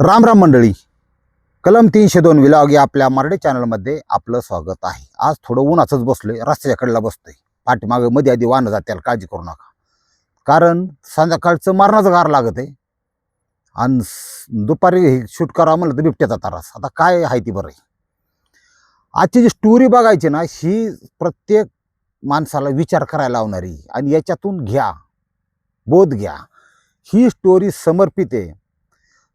राम राम मंडळी. कलम तीनशे दोन विलाग या आपल्या मराठी चॅनलमध्ये आपलं स्वागत आहे. आज थोडं उन्हाचंच आहे रस्त्याच्या कडेला बसतोय. पाठीमागं मध्ये आधी वाहनं जात्याला काळजी करू नका. कारण संध्याकाळचं मारणाचं गार लागत आहे आणि दुपारी हे शूट करा म्हणलं तर बिबट्याचा तारास. आता काय आहे ती बरं? आहे आजची जी स्टोरी बघायची ना ही प्रत्येक माणसाला विचार करायला लावणारी. आणि याच्यातून घ्या बोध घ्या. ही स्टोरी समर्पित आहे.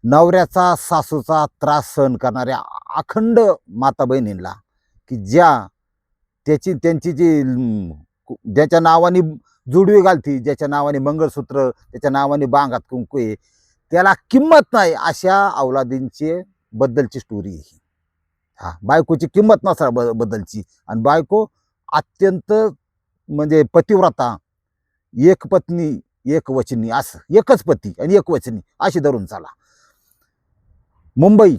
नवऱ्याचा सासूचा त्रास सहन करणाऱ्या अखंड माता बहिणींना की ज्या त्याची त्यांची जी कु- ज्याच्या नावाने जुडवी घालती ज्याच्या नावाने मंगळसूत्र त्याच्या नावाने बांगात कुंकू आहे त्याला किंमत नाही अशा अवलादींचे बद्दलची स्टोरी ही. हा बायकोची किंमत नसणार ब बद्दलची. आणि बायको अत्यंत म्हणजे पतिव्रता एक पत्नी एक वचनी असं एकच पती आणि एक वचनी अशी धरून चाला. मुंबई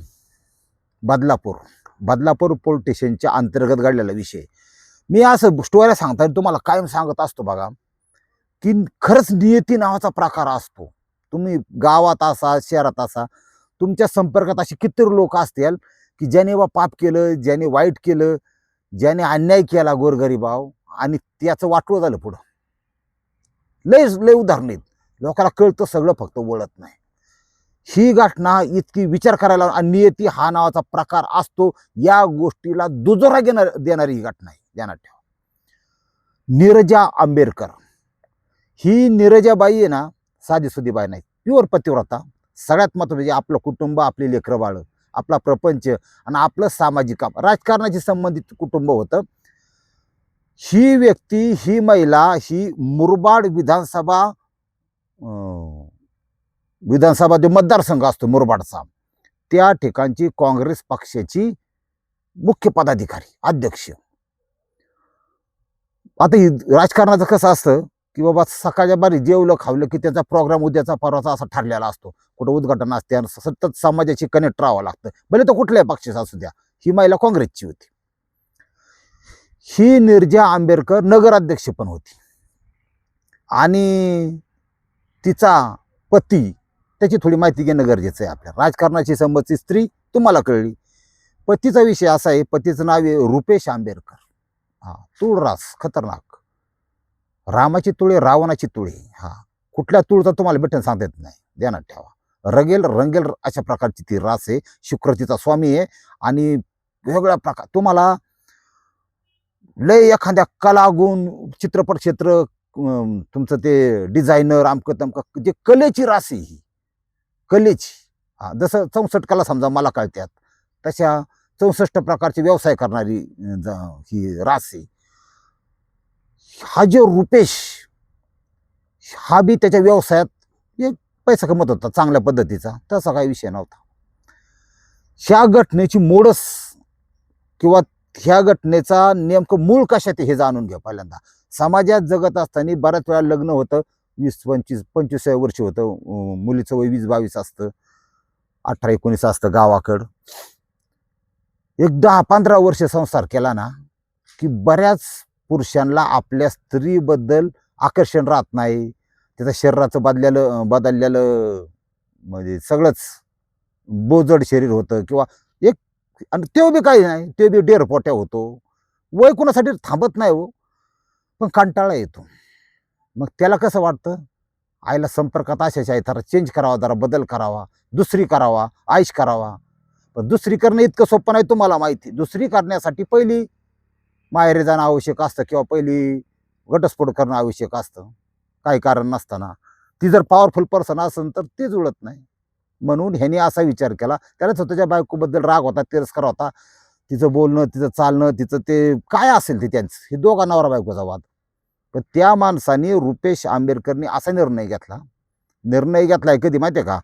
बदलापूर. बदलापूर पोलीस स्टेशनच्या अंतर्गत घडलेला विषय. मी असं स्टोऱ्या सांगताना तुम्हाला कायम सांगत असतो बघा की खरंच नियती नावाचा प्रकार असतो. तुम्ही गावात असा शहरात असा तुमच्या संपर्कात असे कितीतरी लोक असतील की ज्याने बा पाप केलं ज्याने वाईट केलं ज्याने अन्याय केला गोरगरीबाव आणि त्याचं वाटवं झालं पुढं. लय लय उदाहरण आहेत. लोकांना कळतं सगळं फक्त वळत नाही. ही घटना इतकी विचार करायला आणि नियती हा नावाचा प्रकार असतो या गोष्टीला दुजोरा घेणार देणारी ही घटना आहे. ध्यानात ठेवा. नीरजा आंबेडकर. ही नीरजाबाई आहे ना साधी सुधी बाई नाही प्युअर पतिव्रता. सगळ्यात महत्त्व म्हणजे आपलं कुटुंब आपली लेकरं आपला प्रपंच आणि आपलं सामाजिक काम. राजकारणाशी संबंधित कुटुंब होतं. ही व्यक्ती ही महिला ही मुरबाड विधानसभा अं, विधानसभा जो मतदारसंघ असतो मुरबाडचा त्या ठिकाणची काँग्रेस पक्षाची मुख्य पदाधिकारी अध्यक्ष. आता राजकारणाचं कसं असतं की बाबा सकाळच्या बारी जेवलं खावलं की त्याचा प्रोग्राम उद्याचा परवाचा असा ठरलेला असतो. कुठं उद्घाटन असते आणि सतत समाजाशी कनेक्ट राहावं लागतं. भले तो कुठल्याही पक्षाचा असू द्या ही महिला काँग्रेसची होती. ही निर्जा आंबेडकर नगराध्यक्ष पण होती. आणि तिचा पती त्याची थोडी माहिती घेणं गरजेचं आहे आपल्या राजकारणाची संबंधित स्त्री तुम्हाला कळली. पतीचा विषय असा आहे पतीचं नाव आहे रुपेश आंबेडकर. हां तुळरास खतरनाक. रामाची तुळे रावणाची तुळे. हां कुठल्या तुळचा तुम्हाला भेटणं सांगता येत नाही. ध्यानात ठेवा. रगेल रंगेल अशा प्रकारची ती रास आहे. शुक्रतीचा स्वामी आहे. आणि वेगळ्या प्रकार तुम्हाला लय एखाद्या कला गुण चित्रपट क्षेत्र तुमचं ते डिझायनर आमकं तमकं जे कलेची रास आहे ही. कलेची हा जसं चौसष्ट कला समजा मला कळत्यात तशा चौसष्ट प्रकारचे व्यवसाय करणारी ज- ही रास आहे. हा जो रुपेश हा बी त्याच्या व्यवसायात एक पैसा कमत होता चांगल्या पद्धतीचा तसा काही विषय नव्हता. ह्या घटनेची मोडस किंवा ह्या घटनेचा नेमकं मूळ कशात आहे हे जाणून घ्या पहिल्यांदा. समाजात जगत असताना बऱ्याच वेळा लग्न होतं वीस पंचवीस पंचवीसाव्या वर्षी होतं. मुलीचं वय वीस बावीस असतं. अठरा एकोणीस असतं गावाकडं. एक दहा पंधरा वर्ष संसार केला ना की बऱ्याच पुरुषांना आपल्या स्त्रीबद्दल आकर्षण राहत नाही. त्याचं शरीराचं बदलेलं बदललेलं म्हणजे सगळंच बोजड शरीर होतं किंवा एक आणि ते बी काही नाही ते बी डेरपोट्या होतो. वय कोणासाठी थांबत नाही हो. पण कंटाळा येतो. मग त्याला कसं वाटतं? आईला संपर्कात असायच्या आहे जरा चेंज करावा जरा बदल करावा दुसरी करावा आईश करावा. पण दुसरी करणं इतकं सोपं नाही तुम्हाला माहिती. दुसरी करण्यासाठी पहिली माहेरी जाणं आवश्यक असतं किंवा पहिली घटस्फोट करणं आवश्यक असतं. काही कारण नसताना. ती जर पॉवरफुल पर्सन असेल तर ते जुळत नाही. म्हणून ह्याने असा विचार केला. त्याला स्वतःच्या बायकोबद्दल राग होता तिरस्कार होता. तिचं बोलणं तिचं चालणं तिचं ते काय असेल ते त्यांचं? हे दोघा नवरा बायकोचा वाद. पण त्या माणसाने रुपेश आंबेडकरने असा निर्णय घेतला. निर्णय घेतला आहे कधी माहिती आहे का?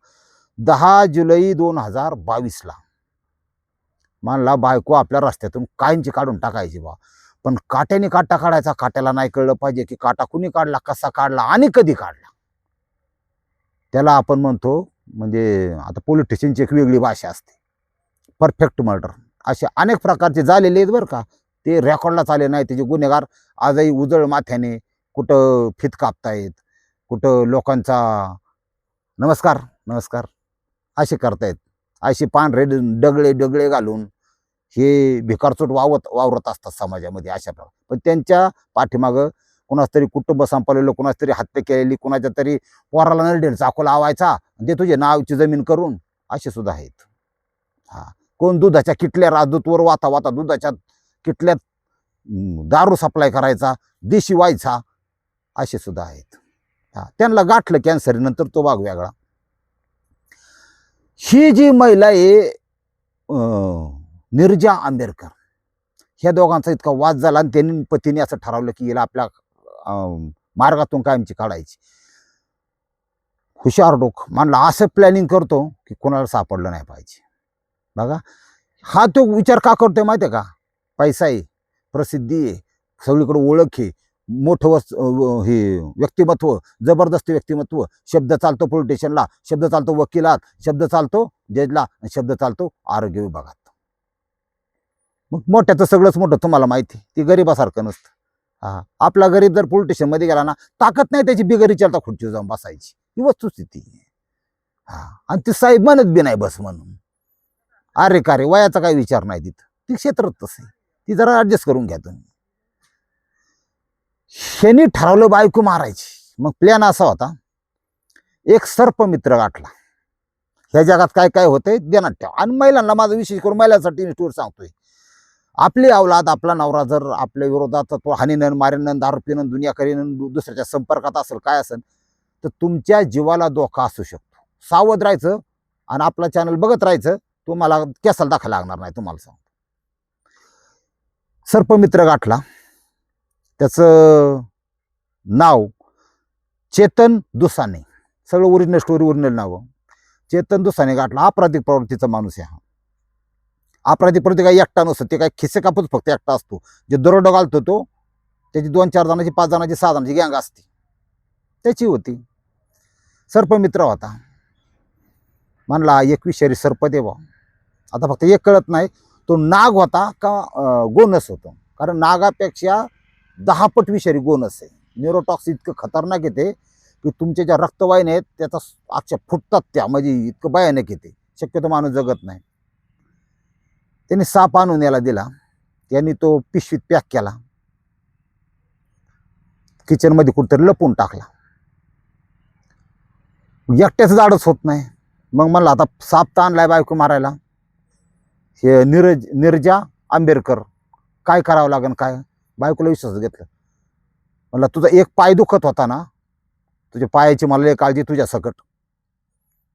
दहा जुलै दोन हजार बावीसला. मानला बायको आपल्या रस्त्यातून कायमची काढून टाकायची बा. पण काट्याने काटा काढायचा. काट्याला नाही कळलं पाहिजे की काटा कुणी काढला कसा काढला आणि कधी काढला. त्याला आपण म्हणतो म्हणजे आता पोलीस स्टेशनची एक वेगळी भाषा असते. परफेक्ट मर्डर असे अनेक प्रकारचे झालेले आहेत बरं का. ते रेकॉर्डला चाले नाही त्याचे गुन्हेगार आजही उजळ माथ्याने कुठं फित कापतायत कुठं लोकांचा नमस्कार नमस्कार असे करतायत. असे पांढरे डगळे डगळे घालून हे भिकारचोट वावत वावरत असतात समाजामध्ये अशा प्रकारे. पण त्यांच्या पाठीमागं कुणाच तरी कुटुंब संपवलेलं कुणाच तरी हत्या केलेली कुणाच्या तरी पोराला नरडेल चाकू लावायचा ते तुझे नावची जमीन करून असे सुद्धा आहेत. हा. कोण दुधाच्या किटल्या राजदूतवर वाता वाता दुधाच्या किटल्यात दारू सप्लाय करायचा देशी व्हायचा असे सुद्धा आहेत. हा त्यांना गाठलं कॅन्सर नंतर तो भाग वेगळा. ही जी महिला आहे निर्जा आंबेडकर ह्या दोघांचा इतका वाद झाला आणि त्यांनी पतीने असं ठरवलं की हिला आपल्या मार्गातून कायमची काढायची. हुशार डोक मानला असं प्लॅनिंग करतो की कोणाला सापडलं नाही पाहिजे. बघा हा तो विचार का करतोय माहिती आहे का? पैसा आहे प्रसिद्धी आहे सगळीकडे ओळख आहे मोठं वस् हे व्यक्तिमत्व जबरदस्त व्यक्तिमत्व शब्द चालतो पोलिटिशियनला शब्द चालतो वकिलात शब्द चालतो जजला आणि शब्द चालतो आरोग्य विभागात. मग मोठ्याचं सगळंच मोठं तुम्हाला माहिती ती गरीबासारखं नसतं. हा आपला गरीब जर पोलीस गेला ना ताकद नाही त्याची बिगरी चालता खुर्ची जाऊन बसायची ही वस्तुस्थिती आहे. हा आणि ती साहेब म्हणत बी नाही बस म्हणून. अरे का रे वयाचा काही विचार नाही तिथं ती क्षेत्रात तसं आहे. ती जरा ऍडजस्ट करून घ्या तुम्ही. शेनी ठरवलं बायको मारायची. मग प्लॅन असा होता. एक सर्प मित्र गाठला. ह्या जगात काय काय होतंय देण्यात ठेवा. आणि महिलांना माझा विशेष करून महिलांसाठी टूर सांगतोय. आपली अवलाद आपला नवरा जर आपल्या विरोधात तो हानीनं मारेनं दारू पिणं दुनिया करीन दुसऱ्याच्या संपर्कात असेल काय असेल तर तुमच्या जीवाला धोका असू शकतो. सावध राहायचं आणि आपला चॅनल बघत राहायचं. तुम्हाला कॅसल दाखल लागणार नाही तुम्हाला सांग सर्पमित्र गाठला. त्याचं नाव चेतन दुसाने. सगळं ओरिजिनल स्टोरी ओरिजिनल नाव. चेतन दुसाने गाठला. आपराधिक प्रवृत्तीचा माणूस आहे हा. आपराधिक प्रवृत्ती काही एकटा नसतो. ते काय खिसे कापूच फक्त एकटा असतो. जे दरोडा घालतो तो त्याची दोन चार जणांची पाच जणांची सहा जणांची गँग असते. त्याची होती. सर्पमित्र होता. म्हणला एकवीस शरी सर्प देवा आता फक्त एक कळत नाही. तो नाग होता का गोनस होतो. कारण नागापेक्षा दहा पट विषारी गोनस आहे. न्यूरोटॉक्स इतकं खतरनाक येते की तुमच्या ज्या रक्तवाहिन्या आहेत त्याचा अक्षर फुटतात त्या म्हणजे इतकं भयानक येते शक्यतो माणूस जगत नाही. त्यांनी साप आणून याला दिला. त्यांनी तो पिशवीत पॅक केला. किचनमध्ये कुठंतरी लपून टाकला. एकट्याचं झाडच होत नाही. मग म्हणलं आता साप तर आणलाय बायको मारायला. हे निरज निर्जा आंबेडकर. काय करावं लागेल काय? बायकोला विश्वास घेतलं. म्हणलं तुझा एक पाय दुखत होता ना तुझ्या पायाची मला काळजी तुझ्या सकट.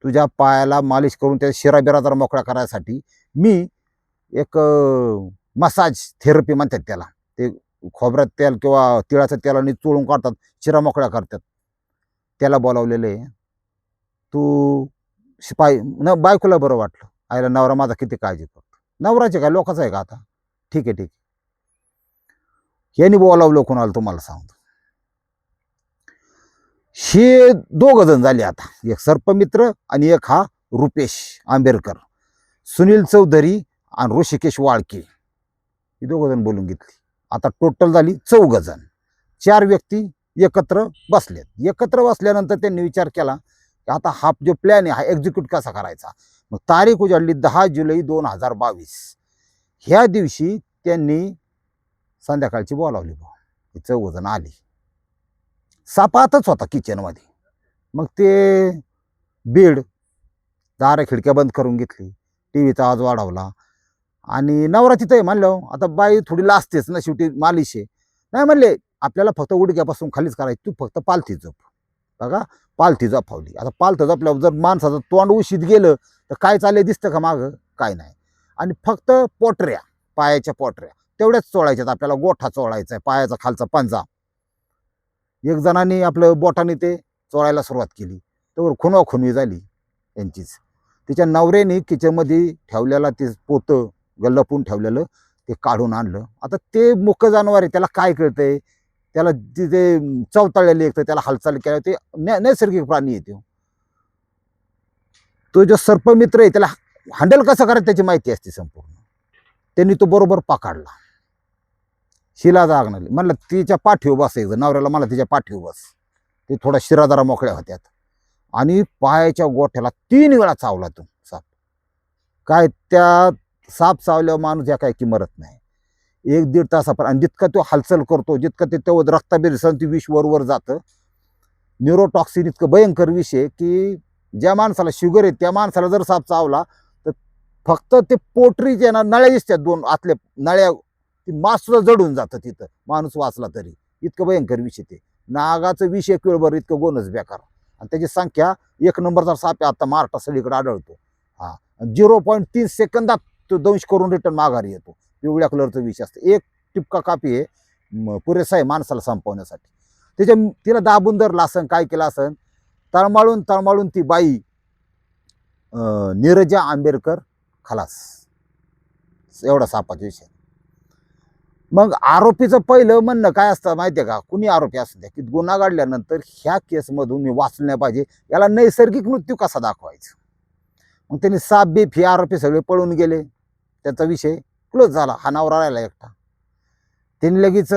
तुझ्या पायाला मालिश करून त्या शिराबिरा जरा मोकळा करायसाठी मी एक मसाज थेरपी म्हणतात त्याला. ते खोबऱ्यात तेल किंवा तिळाचं तेलाने चोळून काढतात शिरा मोकळ्या करतात. त्याला बोलावलेलं आहे तू शिपाई न बायकोला बरं वाटलं. आईला नवरा माझा किती काळजी करतो नवराचे काय? लोकांचा आहे का आता? ठीक आहे ठीक आहे. यांनी बोलावलं कोणाला तुम्हाला सांगतो. हे दोघ जण झाले आता. एक सर्पमित्र आणि एक हा रुपेश आंबेडकर. सुनील चौधरी आणि ऋषिकेश वाळके. ही दोघ जण बोलून घेतली. आता टोटल झाली चौघ जण. चार व्यक्ती एकत्र बसलेत. एकत्र बसल्यानंतर त्यांनी विचार केला की आता हा जो प्लॅन आहे हा एक्झिक्यूट कसा करायचा? मग तारीख उजाडली दहा जुलै दोन हजार बावीस. ह्या दिवशी त्यांनी संध्याकाळची बोलावली बा तिचं वजन आली. सापातच होता किचनमध्ये मग ते बेड दार खिडक्या बंद करून घेतली. टी व्हीचा आवाज वाढवला. आणि नवरा तिथं आहे म्हणलं आता बाई थोडी लाजतेच ना शेवटी मालिश आहे. नाही म्हणले आपल्याला फक्त उडक्यापासून खालीच करायची तू फक्त पालथी जप बघा पालथी जपावली आता पालथं जपल्यावर जर माणसाचं तोंड उशीत गेलं तर काय चाललंय दिसतं का मागं? काय नाही. आणि फक्त पोटऱ्या पायाच्या पोटऱ्या. तेवढ्याच चोळायच्यात आपल्याला गोठा चोळायचा आहे पायाचा खालचा पंजा. एक जणांनी आपलं बोटाने ते चोळायला सुरुवात केली. तर खुनवाखुनवी झाली त्यांचीच तिच्या नवऱ्याने किचनमध्ये ठेवलेला ते पोतं गल्लपून ठेवलेलं ते काढून आणलं. आता ते मुख जनावर आहे त्याला काय कळतंय? त्याला तिथे चवताळलेले एक तर त्याला हालचाल केल्या ते नै- नैसर्गिक प्राणी येते तो जो सर्पमित्र आहे त्याला हँडल कसं करायचं त्याची माहिती असते संपूर्ण. त्यांनी तो बरोबर पकडला. शिला जागणारी म्हणलं तिच्या पाठीवर एकदा नवऱ्याला मला तिच्या पाठीव बस ते थोडा शिरा जरा मोकळ्या होत्यात. आणि पायाच्या गोठ्याला तीन वेळा चावला तो साप. काय त्या साप चावल्यावर माणूस या काय की मरत नाही. एक दीड तासापर्यंत आणि जितका तो हालचाल करतो जितकं ते तेवढं रक्ताबिरसन ती विष वरवर जातं. न्यूरोटॉक्सिन इतकं भयंकर विष आहे की ज्या माणसाला शुगर आहे त्या माणसाला जर साप चावला तर फक्त ते पोटरी जे ना नळ्या दिसतात दोन आतल्या नळ्या ती मासुद्धा जडून जातं तिथं. माणूस वाचला तरी. इतकं भयंकर विष ते. नागाचं विष एक वेळभर इतकं गोनच बेकार. आणि त्याची संख्या एक नंबरचा साप आता महाराष्ट्रात सगळीकडे आढळतो. हा. झिरो पॉईंट तीन सेकंदात तो दंश करून रिटर्न माघारी येतो. पिवळ्या कलरचं विष असतं. एक टिपका कापी आहे पुरेसा आहे माणसाला संपवण्यासाठी. त्याच्या तिला दाबून धरला असन काय केलं असन तळमाळून तळमाळून ती बाई नीरजा आंबेडकर खलास. एवढा सापाचा विषय. मग आरोपीचं पहिलं म्हणणं काय असतं माहिती आहे का? कुणी आरोपी असू द्या की गुन्हा घडल्यानंतर ह्या केसमधून मी वाचलं नाही पाहिजे याला नैसर्गिक मृत्यू कसा दाखवायचा? मग त्यांनी साप बीप हे आरोपी सगळे पळून गेले. त्याचा विषय क्लोज झाला हा नवरा राहिला एकटा. त्यांनी लगेच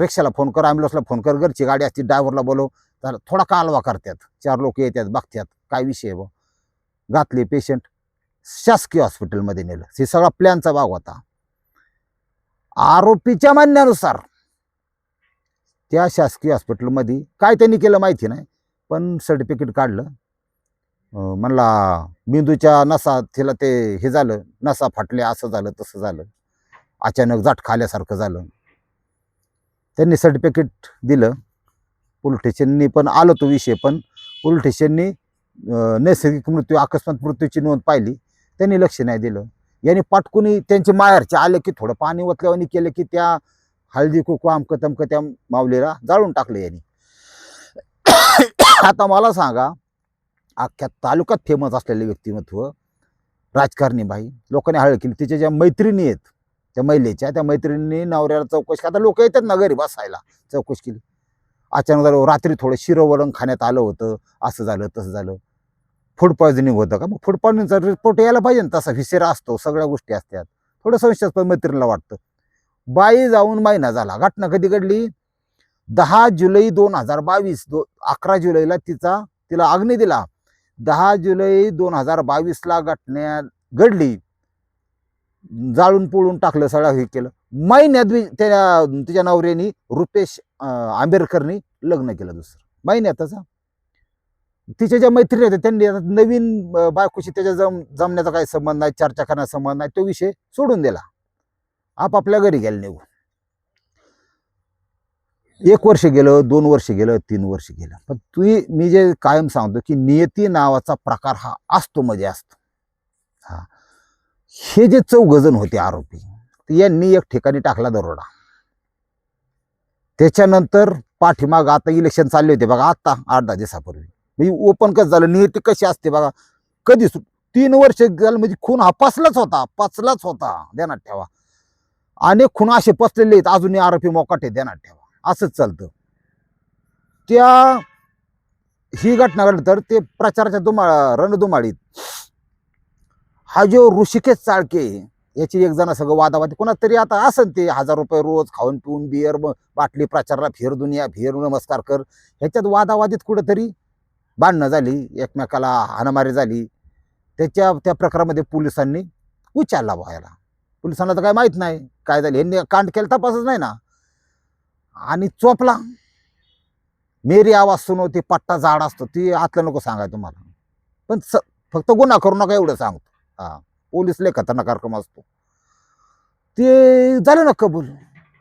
रिक्षाला फोन कर ॲम्ब्युलन्सला फोन कर घरची गाडी असती ड्रायव्हरला बोलव. तर थोडा कालवा करतात. चार लोक येतात बघतात. काय विषय आहे घातले पेशंट शासकीय हॉस्पिटलमध्ये नेलं. हे सगळा प्लॅनचा भाग होता. आरोपीच्या म्हणण्यानुसार त्या शासकीय हॉस्पिटलमध्ये काय त्यांनी केलं माहिती नाही पण सर्टिफिकेट काढलं. म्हणला मेंदूच्या नसा तिला ते हे झालं नसा फाटल्या असं झालं तसं झालं. अचानक जाट खाल्यासारखं झालं. त्यांनी सर्टिफिकेट दिलं. पोलीस पण आलं तो विषय पण पोलीस नैसर्गिक मृत्यू अकस्मात मृत्यूची नोंद पाहिली. त्यांनी लक्ष नाही दिलं. यांनी पाटकुनी त्यांचे माहेरचे आले की थोडं पाणी ओतल्यावानी केलं की त्या हळदी कुकू आमक तमकं त्या माऊलीला जाळून टाकलं यांनी. आता मला सांगा अख्ख्या तालुक्यात फेमस असलेले व्यक्तिमत्व राजकारणी बाई लोकांनी हळ केली. तिच्या ज्या मैत्रिणी आहेत त्या महिलेच्या त्या मैत्रिणींनी नवऱ्याला चौकशी आता लोक येतात ना घरी बसायला चौकशी केली. अचानक झालं रात्री थोडं शिरोवरण खाण्यात आलं होतं असं झालं तसं झालं. फूड पॉयझनिंग होतं का? मग फूड पॉयझनिंगचा रिपोर्ट यायला पाहिजे ना तसा विसेरा असतो सगळ्या गोष्टी असतात. थोडं संशयास्पद मैत्रिणीला वाटतं. बाई जाऊन महिना झाला घटना कधी घडली? दहा जुलै दोन हजार बावीस दो अकरा जुलैला तिचा तिला अग्नी दिला. दहा जुलै दोन हजार बावीसला घटना घडली. जाळून पोळून टाकलं सगळं हे केलं. महिन्यात बी त्या तिच्या नवऱ्यानी रुपेश आंबेडकरनी लग्न केलं दुसरं. महिन्यातच तिच्या ज्या मैत्रिणी होत्या त्यांनी आता नवीन बायकोशी त्याच्या जम जमण्याचा काही संबंध नाही चर्चा करण्याचा संबंध नाही तो विषय सोडून दिला. आपापल्या घरी गेले निघून. एक वर्ष गेलं दोन वर्ष गेलं तीन वर्ष गेलं. पण तुम्ही मी जे कायम सांगतो की नियती नावाचा प्रकार हा असतो मध्ये असतो. हे जे चौघजण होते आरोपी यांनी एक ठिकाणी टाकला दरोडा. त्याच्यानंतर पाठीमाग आता इलेक्शन चालले होते बघा आता आठ दहा दिवसापूर्वी. म्हणजे ओपन कसं झालं नियती कशी असते बघा. कधी सु- तीन वर्ष झालं म्हणजे खून हा पसलाच होता पचलाच होता ध्यानात ठेवा. अनेक खून असे पसलेले आहेत अजूनही आरोपी मोकाटे ध्यानात ठेवा. असंच चालतं. त्या ही घटना घडली तर ते प्रचाराच्या दुमा रणदुमाळीत हा जो ऋषिकेश चाळके याची एक जण सगळं वादावादी कोणात तरी आता असेल ते हजार रुपये रोज खाऊन पिऊन बियर बाटली प्रचारला फिर दुनिया फिर नमस्कार कर. ह्याच्यात वादावादीत कुठंतरी भांडणं झाली एकमेकाला हाणामारी झाली. त्याच्या त्या प्रकारामध्ये पोलिसांनी उचलला व्हायला पोलिसांना तर काय माहीत नाही काय झालं यांनी कांड केलं तपासच नाही ना. आणि चोपला. मेरी आवाज सुनो ती पट्टा जाड असतो ती आतलं नको सांगाय तुम्हाला. पण स फक्त गुन्हा करू नका एवढं सांगतो. हां पोलीस लय खतरनाक कार्यक्रम असतो. ते झालं ना कबूल.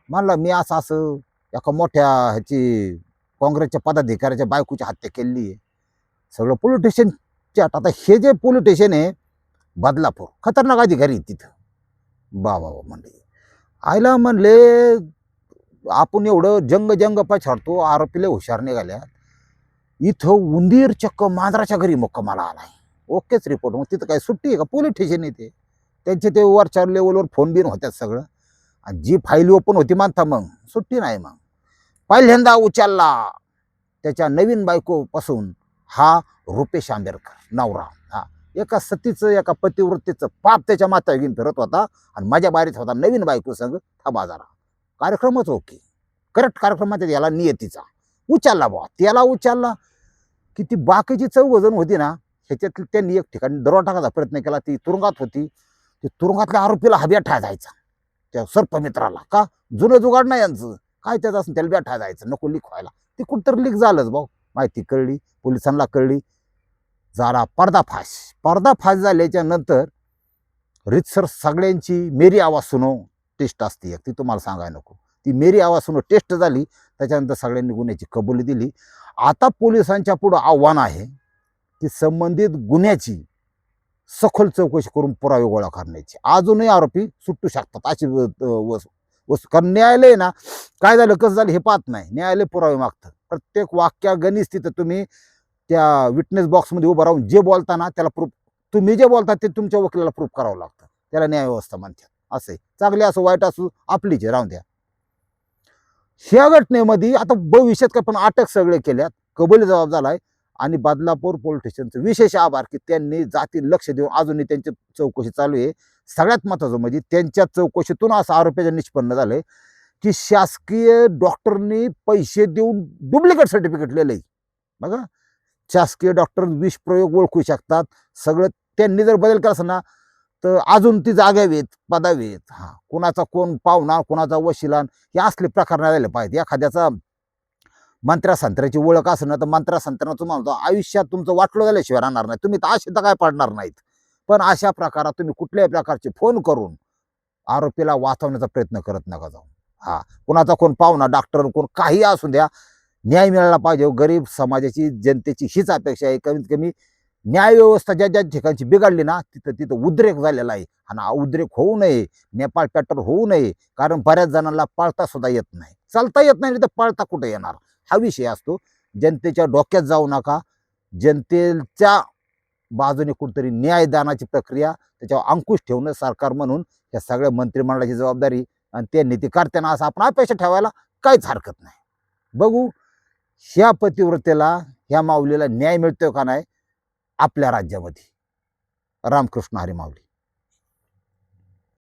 म्हणलं मी असं असं एका मोठ्या ह्याची काँग्रेसच्या पदाधिकाऱ्याच्या बायकोची हत्या केली आहे. सगळं पोलीस स्टेशनच्या आता हे जे पोलीस स्टेशन आहे बदलापूर खतरनाक अधिकारी तिथं. बा बा म्हणले. आईला म्हणले आपण एवढं जंग जंग पछाडतो आरोपीला हुशार निघाल्या इथं उंदीर चक्क मांजराच्या घरी मुक्कामाला आलाय. ओकेच रिपोर्ट मग तिथं काय सुट्टी आहे का? पोलीस स्टेशन येते त्यांचे ते वरच्या लेवलवर फोन बिन होत्यात सगळं. आणि जी फाईल ओपन होती मानता मग. सुट्टी नाही मग. पहिल्यांदा उचलला. त्याच्या नवीन बायकोपासून हा रुपेश आंबेडकर. नवरा. हा. एका सतीचं एका पतिवृत्तीचं पाप त्याच्या माता घेऊन फिरत होता आणि माझ्या बारीत होता नवीन बायको संग. हा बाजारा कार्यक्रमच ओके. करेक्ट कार्यक्रमात याला नियतीचा. उचलला बुवा. त्याला उचलला. की ती बाकीची चौघजण होती ना ह्याच्यात त्यांनी एक ठिकाणी दरोडा टाकायचा प्रयत्न केला. ती तुरुंगात होती. ती तुरुंगातल्या आरोपीला हा बेठा जायचा. त्या सर्पमित्राला का? जुनं जुगाड नाही यांचं. काय त्याचं असं त्याला बेठा जायचं. नको लीक व्हायला. ती कुठंतरी लीक झालंच भाऊ. माहिती कळली. पोलिसांना कळली. झाला पर्दाफाश. पर्दाफाश झाल्याच्यानंतर रितसर सगळ्यांची मेरी आवाज सुनो टेस्ट असते एक. ती तुम्हाला सांगायला नको. ती मेरी आवाज सुनो टेस्ट झाली. त्याच्यानंतर सगळ्यांनी गुन्ह्याची कबुली दिली. आता पोलिसांच्या पुढं आव्हान आहे. की संबंधित गुन्ह्याची सखोल चौकशी करून पुरावे गोळा करण्याची. अजूनही आरोपी सुटू शकतात. अशी वस्तू कारण न्यायालय ना काय झालं कसं झालं हे पाहत नाही. न्यायालय पुरावे मागतं. प्रत्येक वाक्या गणित तिथं तुम्ही त्या विटनेस बॉक्समध्ये उभं राहून जे बोलताना त्याला प्रूफ तुम्ही जे बोलता ते तुमच्या वकिलाला प्रूफ करावं लागतं. त्याला न्याय व्यवस्था म्हणतात. असं आहे. चांगले असो वाईट असो आपली जे राहून द्या. ह्या घटनेमध्ये आता भविष्यात काय पण अटक सगळे केल्यात कबुली जबाब झालाय. आणि बदलापूर पोलीस स्टेशनचं विशेष आभार की त्यांनी जाती लक्ष देऊन अजूनही त्यांची चौकशी चालू आहे. सगळ्यात महत्त्वाचं म्हणजे त्यांच्या चौकशीतून असं आरोपीचं निष्पन्न झालंय की शासकीय डॉक्टरनी पैसे देऊन डुप्लिकेट सर्टिफिकेट लिहिलंय. बघा शासकीय डॉक्टर विष प्रयोग ओळखू शकतात. सगळं त्यांनी जर बदल केला असं ना तर अजून ती जागावेत पदावेत हा कुणाचा कोण पाहुणा कुणाचा वशिलान हे असले प्रकार नाही झाले पाहिजे एखाद्याचा मंत्र्या संत्र्याची ओळख असेल ना तर मंत्र्या संत्र्यांना तुम्हाला म्हणतो, आयुष्यात तुमचं वाटलं झाल्याशिवाय राहणार नाही. तुम्ही तर असे तर काय पडणार नाहीत. पण अशा प्रकारात तुम्ही कुठल्याही प्रकारचे फोन करून आरोपीला वाचवण्याचा प्रयत्न करत नका जाऊ. हा कुणाचा कोण पाहुणा डॉक्टर कोण काही असू द्या न्याय मिळाला पाहिजे. गरीब समाजाची जनतेची हीच अपेक्षा आहे. कमीत कमी न्याय व्यवस्था ज्या ज्या ठिकाणची बिघडली ना तिथं तिथं उद्रेक झालेला आहे. आणि उद्रेक होऊ नये नेपाळ पॅटर होऊ नये कारण बऱ्याच जणांना पळता सुद्धा येत नाही. चालता येत नाही तर पळता कुठे येणार? हा विषय असतो. जनतेच्या डोक्यात जाऊ नका. जनतेच्या बाजूने कुठंतरी न्यायदानाची प्रक्रिया त्याच्यावर अंकुश ठेवणं सरकार म्हणून या सगळ्या मंत्रिमंडळाची जबाबदारी आणि त्यांनी ती करताना असं आपण अपेक्षा ठेवायला काहीच हरकत नाही. बघू ह्या पतिव्रतेला ह्या माऊलीला न्याय मिळतोय का नाही? आपल्या राज्यामध्ये. रामकृष्ण हरी माऊली.